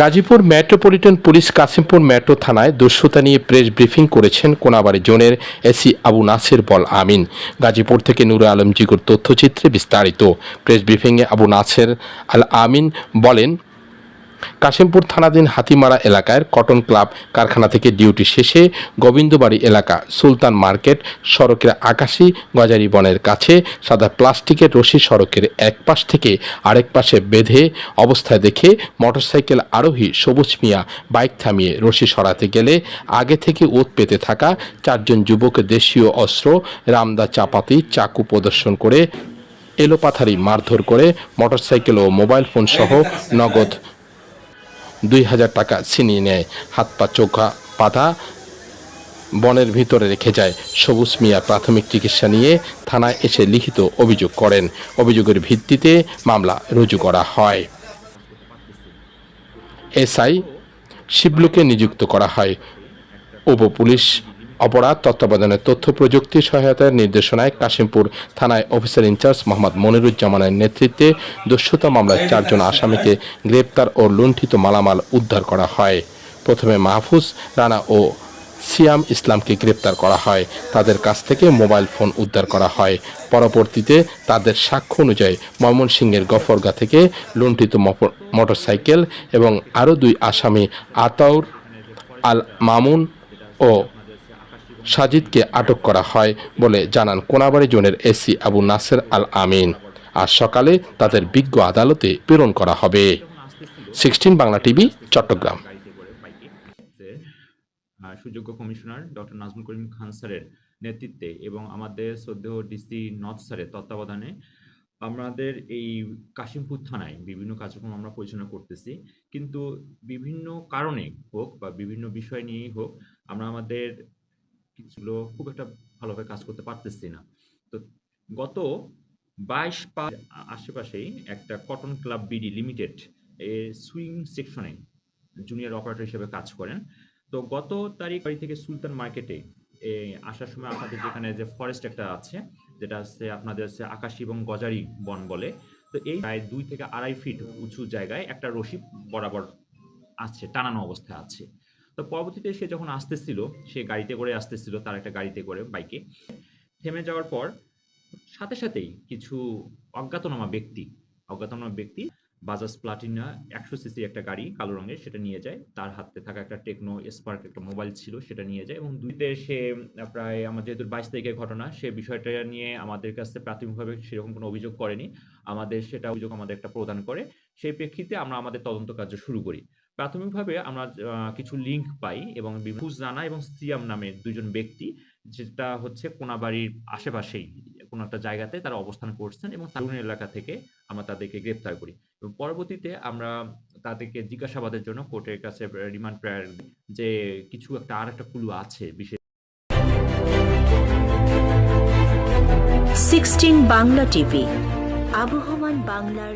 Gazipur metropolitan police Kashimpur metro থানায় দস্যুতা নিয়ে প্রেস ব্রিফিং করেছেন কোনাবাড়ি জোনের এসি আবু নাসির বল আমিন। গাজীপুর থেকে নুরে আলম জিগুর তথ্যচিত্রে বিস্তারিত। প্রেস ব্রিফিংয়ে আবু নাসের আল আমিন বলেন কাশিমপুর থানাধীন হাতিমারা এলাকার কটন ক্লাব কারখানা থেকে ডিউটি শেষে গোবিন্দবাড়ি এলাকা সুলতান মার্কেট সড়কের আকাশী গজারি বনের কাছে সাদা প্লাস্টিকের রশি সড়কের এক পাশ থেকে আরেক পাশে বেঁধে অবস্থায় দেখে মোটরসাইকেল আরোহী সবুজ মিয়া বাইক থামিয়ে রশি সরাতে গেলে আগে থেকে ওত পেতে থাকা চারজন যুবক দেশীয় অস্ত্র, রামদা চাপাতি, চাকু প্রদর্শন করে এলোপাথারি মারধর করে মোটরসাইকেল ও মোবাইল ফোন সহ নগদ দুই হাজার টাকা ছিনিয়ে নেয়। হাত পা, চোখা পাতা বনের ভিতরে রেখে যায়। সবুজ মিয়া প্রাথমিক চিকিৎসা নিয়ে থানায় এসে লিখিত অভিযোগ করেন। অভিযোগের ভিত্তিতে মামলা রুজু করা হয়। এসআই শিবলুকে নিযুক্ত করা হয়। উপ পুলিশ অপরাধ, তত্ত্বাবধানে তথ্য প্রযুক্তি সহায়তার নির্দেশনায় কাশিমপুর থানায় অফিসার ইনচার্জ মোহাম্মদ মনিরুজ্জামানের নেতৃত্বে দস্যুতা মামলায় চারজন আসামিকে গ্রেপ্তার ও লুণ্ঠিত মালামাল উদ্ধার করা হয়। প্রথমে মাহফুজ রানা ও সিয়াম ইসলামকে গ্রেপ্তার করা হয়। তাদের কাছ থেকে মোবাইল ফোন উদ্ধার করা হয়। পরবর্তীতে তাদের সাক্ষ্য অনুযায়ী ময়মনসিংহের গফরগা থেকে লুণ্ঠিত মোটরসাইকেল এবং আরও দুই আসামি আতাউর আল মামুন ও সাজিদকে আটক করা হয় বলে জানান কোনাবাড়ি জোনের এসি আবু নাসের আল আমিন আজ সকালে তাদের বিজ্ঞ আদালতে প্রেরণ করা হবে। Sixteen Bangla TV, Chattogram. সুযোগ্য কমিশনার ডক্টর নাজমুল করিম খান স্যারের নেতৃত্বে এবং আমাদের শ্রদ্ধেয় ডিসি নর্থ স্যারের তত্ত্বাবধানে আমাদের এই কাশিমপুর থানায় বিভিন্ন কার্যক্রম আমরা পরিচালনা করতেছি। কিন্তু বিভিন্ন কারণে হোক বা বিভিন্ন বিষয় নিয়েই হোক, আমরা আমাদের কিছুগুলো খুব একটা ভালোভাবে কাজ করতে পারতেছি না। তো গত বাইশ পা আশেপাশেই একটা কটন ক্লাব বিডি লিমিটেড এর সুইং সেকশনে জুনিয়র অপারেটর হিসেবে কাজ করেন। তো গত তারিখ বাড়ি থেকে সুলতান মার্কেটে এ, আসার সময় আপনাদের যেখানে যে ফরেস্ট একটা আছে যেটা হচ্ছে আপনাদের হচ্ছে আকাশী এবং গজারি বন বলে তো এই প্রায় দুই থেকে আড়াই ফিট উঁচু জায়গায় একটা রশি বরাবর আছে টানানো অবস্থায় আছে। তো পরবর্তীতে সে যখন আসতেছিল, সে গাড়িতে করে আসতেছিল, তার একটা গাড়িতে করে বাইকে থেমে যাওয়ার পর সাথে সাথেই কিছু অজ্ঞাতনামা ব্যক্তি অজ্ঞাতনামা ব্যক্তি বাজাজ প্লাটিনা একশো সিসি একটা গাড়ি কালো রঙের, সেটা নিয়ে যায়। তার হাতে থাকা একটা টেকনো স্পার্ক একটা মোবাইল ছিল, সেটা নিয়ে যায়। এবং দুইতে সে প্রায়, আমার যেহেতু বাইশ তারিখের ঘটনা, সে বিষয়টা নিয়ে আমাদের কাছে প্রাথমিকভাবে সেরকম কোনো অভিযোগ করেনি। আমাদের সেটা অভিযোগ আমাদের একটা প্রদান করে। সেই প্রেক্ষিতে আমরা আমাদের তদন্ত কার্য শুরু করি। প্রাথমিকভাবে আমরা কিছু লিঙ্ক পাই এবং জানা এবং সিয়াম নামের দুজন ব্যক্তি, যেটা হচ্ছে কোনাবাড়ির আশেপাশেই, কোনো একটা জায়গাতে তারা অবস্থান করছেন এবং তারুণ এলাকা থেকে আমরা তাদেরকে গ্রেপ্তার করি। এবং পরবর্তীতে আমরা তাদেরকে জিজ্ঞাসাবাদের জন্য কোর্টের কাছে রিমান্ড প্রেয়ার যে কিছু একটা, আর একটা কুলু আছে বিশেষ। সিক্সটিন বাংলা টিভি, আবহমান বাংলার